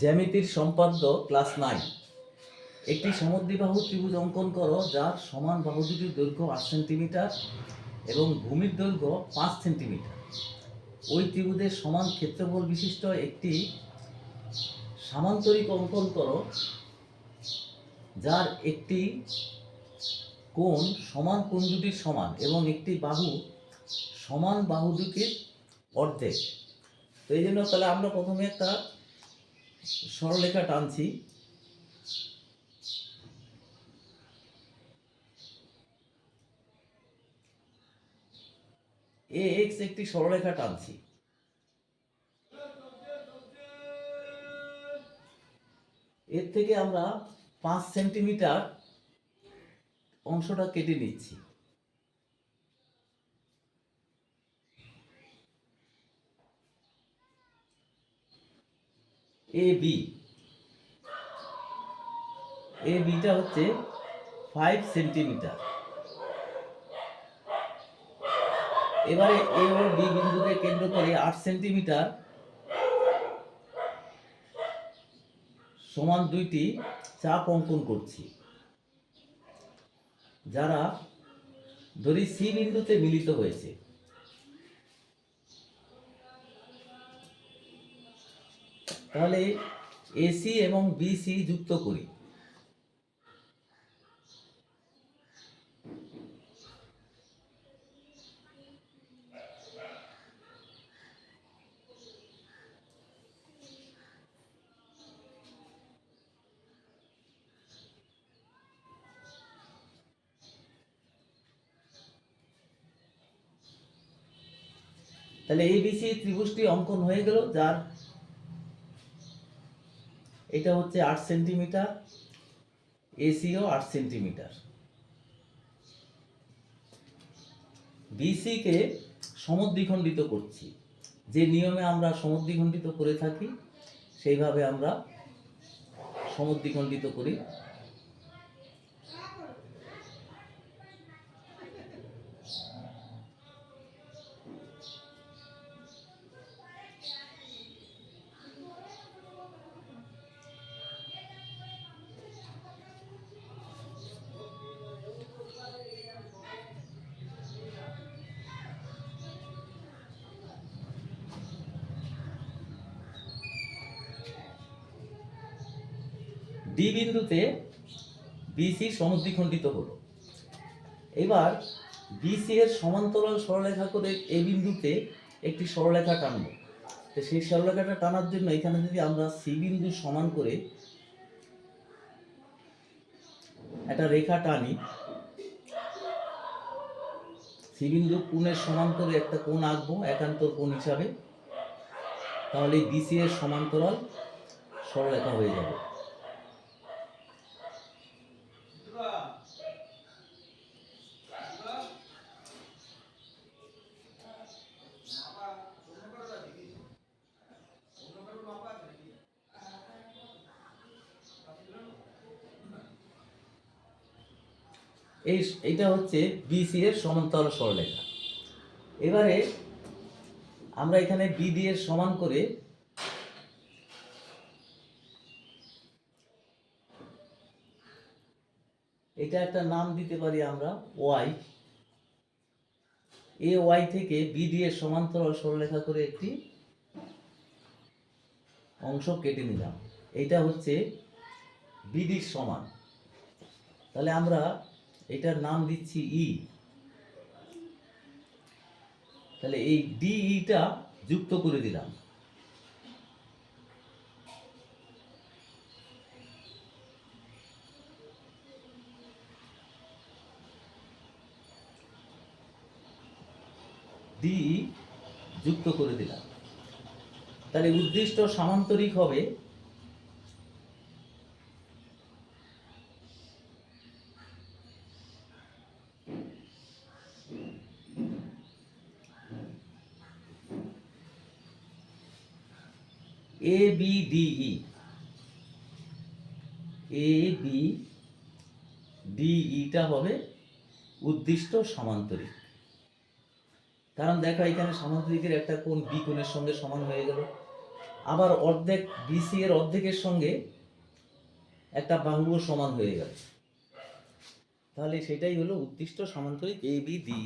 জ্যামিতির সম্পাদ্য class nine. একটি সমদ্বিবাহু ত্রিভুজ অঙ্কন করো, যার সমান বাহু দুটির দৈর্ঘ্য আট সেন্টিমিটার এবং ভূমির দৈর্ঘ্য পাঁচ সেন্টিমিটার। ওই ত্রিভুজের সমান ক্ষেত্রফল বিশিষ্ট একটি সামান্তরিক অঙ্কন করো, যার একটি কোণ সমান কোণ দুটির সমান এবং একটি বাহু সমান বাহু দুটির অর্ধেক। তো এই জন্য তাহলে আমরা প্রথমে একটা সরলরেখা টানছি। এ এক্স একটি সরলরেখা টানছি। এর থেকে আমরা পাঁচ সেন্টিমিটার অংশটা কেটে নিচ্ছি। এ বি এ বিটা হচ্ছে ফাইভ সেন্টিমিটার এবারে এ ও বি বিন্দুকে কেন্দ্র করে আট সেন্টিমিটার সমান দুইটি চাপ অঙ্কন করছি। যারা ধরি সি বিন্দুতে মিলিত হয়েছে তাহলে এসি এবং বিসি যুক্ত করি। তাহলে এই এবিসি ত্রিভুজটি অঙ্কন হয়ে গেল যার এটা হচ্ছে আট সেন্টিমিটার এসিও আট সেন্টিমিটার। বিসিকে সমদ্বিখণ্ডিত করছি। যে নিয়মে আমরা সমদ্বিখণ্ডিত করে থাকি, সেইভাবে আমরা সমদ্বিখণ্ডিত করি। ডি বিন্দুতে বিসি সমদ্বিখণ্ডিত হলো। এবার বিসি এর সমান্তরাল সরলরেখা করে এই বিন্দুতে একটি সরলরেখা টানবো। তো সেই সরলরেখাটা টানার জন্য এখানে যদি আমরা সি বিন্দু সমান করে একটা রেখা টানি সি বিন্দু কোণের সমান করে একটা কোণ আঁকবো একান্তর কোণ হিসাবে, তাহলে বিসি এর সমান্তরাল সরলরেখা হয়ে যাবে। এই এইটা হচ্ছে বিসি এর সমান্তরাল সরলরেখা। এবারে আমরা এখানে বিডি এর সমান করে এটা একটা নাম দিতে পারি আমরা ওয়াই এ ওয়াই থেকে বিডি এর সমান্তরাল সরলরেখা করে একটি অংশ কেটে নিলাম। এইটা হচ্ছে বিডির সমান। তাহলে আমরা এটার নাম দিচ্ছি ই তাহলে এই ডি ইটা যুক্ত করে দিলাম। ডি যুক্ত করে দিলাম। তাহলে উদ্দিষ্ট সামান্তরিক হবে A B D E A B D ইটা হবে উদ্দিষ্ট সমান্তরিক। কারণ দেখো এখানে সমান্তরিকের একটা কোণ বি কোণের সঙ্গে সমান হয়ে গেল। আবার অর্ধেক বিসি এর অর্ধেকের সঙ্গে একটা বাহুও সমান হয়ে গেল। তাহলে সেটাই হলো উদ্দিষ্ট সমান্তরিক এ বি ডি